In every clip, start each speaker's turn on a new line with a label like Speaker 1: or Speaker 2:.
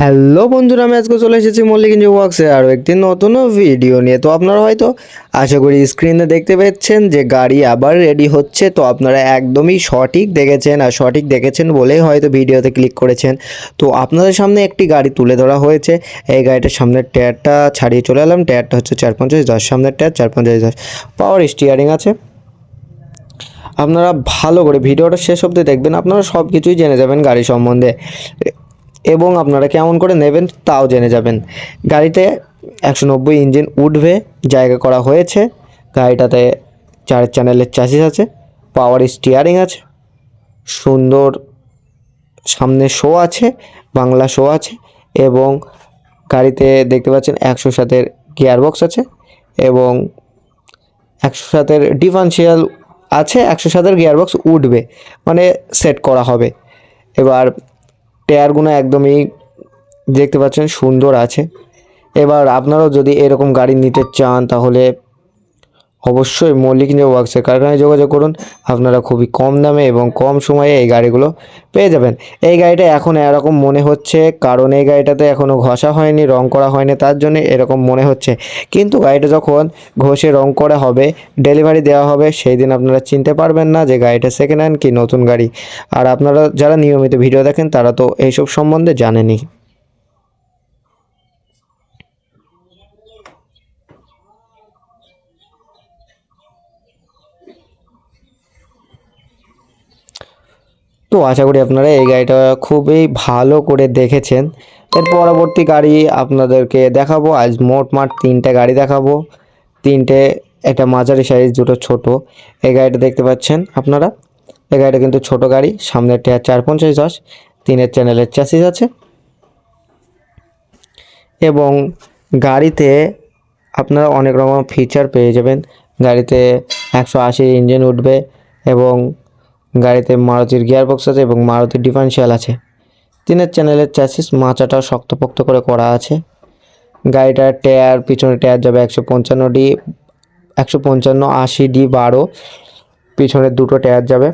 Speaker 1: Hello বন্ধুরা, আমি আজকে চলে এসেছি মল্লিক ইঞ্জু ওয়ার্কসে আরও একটি নতুন ভিডিও নিয়ে। তো আপনারা হয়তো আশা করি স্ক্রিনে দেখতে পাচ্ছেন যে গাড়ি আবার রেডি হচ্ছে। তো আপনারা একদমই সঠিক দেখেছেন আর সঠিক দেখেছেন বলেই হয়তো ভিডিওতে ক্লিক করেছেন। তো আপনাদের সামনে একটি গাড়ি তুলে ধরা হয়েছে। এই গাড়িটার সামনের টায়ারটা ছাড়িয়ে চলে এলাম। টায়ারটা হচ্ছে চার পঞ্চাশ দশ সামনের টায়ার চার পঞ্চাশ দশ পাওয়ার স্টিয়ারিং আছে। আপনারা ভালো করে ভিডিওটা শেষ অবধি দেখবেন। আপনারা সব কিছুই জেনে যাবেন গাড়ি সম্বন্ধে। এবং আপনারা কেমন করে নেবেন তাও জেনে যাবেন। গাড়িতে একশো নব্বই ইঞ্জিন উঠবে, জায়গা করা হয়েছে। গাড়িটাতে চার চ্যানেলের চাষিস আছে পাওয়ার স্টিয়ারিং আছে, সুন্দর সামনে শো আছে, বাংলা শো আছে এবং গাড়িতে দেখতে পাচ্ছেন একশো সাতের গিয়ারবক্স আছে এবং একশো সাতের ডিফারেন্সিয়াল আছে, একশো সাতের গিয়ারবক্স উঠবে মানে সেট করা হবে। এবার টায়ারগুলো একদমই দেখতে পাচ্ছেন সুন্দর আছে। এবার আপনারাও যদি এরকম গাড়ি নিতে চান তাহলে অবশ্যই মল্লিক ইঞ্জিন ওয়ার্কসের কারখানায় যোগাযোগ করুন? আপনারা খুবই কম দামে এবং কম সময়ে এই গাড়িগুলো পেয়ে যাবেন। এই গাড়িটা এখন এরকম মনে হচ্ছে, কারণ এই গাড়িটাতে এখনও ঘষা হয়নি, রং করা হয়নি, তার জন্য এরকম মনে হচ্ছে। কিন্তু গাড়িটা যখন ঘষে রং করা হবে, ডেলিভারি দেওয়া হবে, সেই দিন আপনারা চিনতে পারবেন না যে গাড়িটা সেকেন্ড হ্যান্ড কি নতুন গাড়ি। আর আপনারা যারা নিয়মিত ভিডিও দেখেন, তারা তো এইসব সম্বন্ধে জানেনই। তো আশা করি আপনারা এই গাড়িটা খুবই ভালো করে দেখেছেন। এর পরবর্তী গাড়ি আপনাদেরকে দেখাবো। আজ মোট মাঠ তিনটে গাড়ি দেখাবো। তিনটে, একটা মাঝারি সাইজ দুটো ছোট। এই গাড়িটা দেখতে পাচ্ছেন আপনারা? এই গাড়িটা কিন্তু ছোট গাড়ি। সামনের টায়ার চার পঞ্চাশ দশ, তিনের চ্যানেলের চ্যাসিস আছে। এবং গাড়িতে আপনারা অনেক রকম ফিচার পেয়ে যাবেন। গাড়িতে একশো আশি ইঞ্জিন উঠবে এবং গাড়িতে মারুতির গিয়ারবক্স আছে এবং মারুতির ডিফারেন্সিয়াল আছে। তিনের চ্যানেলের চ্যাসিস মাচাটাও শক্তপোক্ত করে করা আছে। গাড়িটার টায়ার পিছনে টায়ার যাবে একশো পঞ্চান্ন ডি, একশো পঞ্চান্ন আশি ডি বারো, পিছনের দুটো টায়ার যাবে।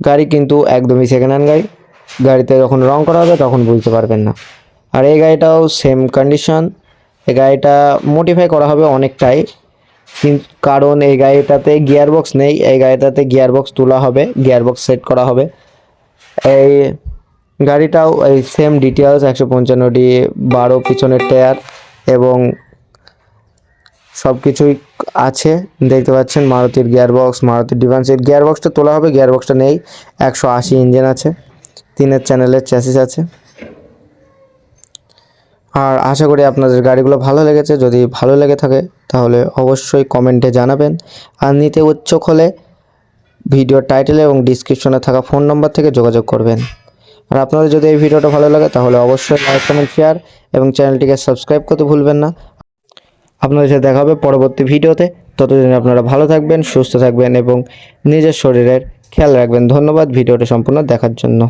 Speaker 1: গাড়ি কিন্তু একদমই সেকেন্ড হ্যান্ড গাড়ি। গাড়িতে যখন রং করা হবে তখন বুঝতে পারবেন না। আর এই গাড়িটাও সেম কন্ডিশন এই গাড়িটা মডিফাই করা হবে অনেকটাই। কারণ এই গাড়িটাতে গিয়ারবক্স নেই, এই গাড়িটাতে গিয়ারবক্স তোলা হবে, গিয়ারবক্স সেট করা হবে। এই গাড়িটাও এই সেম ডিটেলস একশো পঞ্চান্ন ডি বারো পিছনের টায়ার এবং সব কিছুই আছে। দেখতে পাচ্ছেন, মারুতির গিয়ারবক্স, মারুতির ডিভান্সের গিয়ারবক্সটা তোলা হবে, গিয়ারবক্সটা নেই, একশো আশি ইঞ্জিন আছে, তিনের চ্যানেলের চ্যাসিস আছে। আর আশা করি আপনাদের গাড়িগুলো ভালো লেগেছে, যদি ভালো লেগে থাকে তাহলে অবশ্যই কমেন্টে জানাবেন। আর নিতে উৎসুক হলে ভিডিওর টাইটেলে এবং ডিসক্রিপশনে থাকা ফোন নম্বর থেকে যোগাযোগ করবেন। আর আপনাদের যদি এই ভিডিওটা ভালো লাগে, তাহলে অবশ্যই লাইক, কমেন্ট, শেয়ার এবং চ্যানেলটিকে সাবস্ক্রাইব করতে ভুলবেন না। আপনাদের সাথে দেখা হবে পরবর্তী ভিডিওতে। ততদিন আপনারা ভালো থাকবেন, সুস্থ থাকবেন এবং নিজের শরীরের খেয়াল রাখবেন। ধন্যবাদ ভিডিওটা সম্পূর্ণ দেখার জন্য।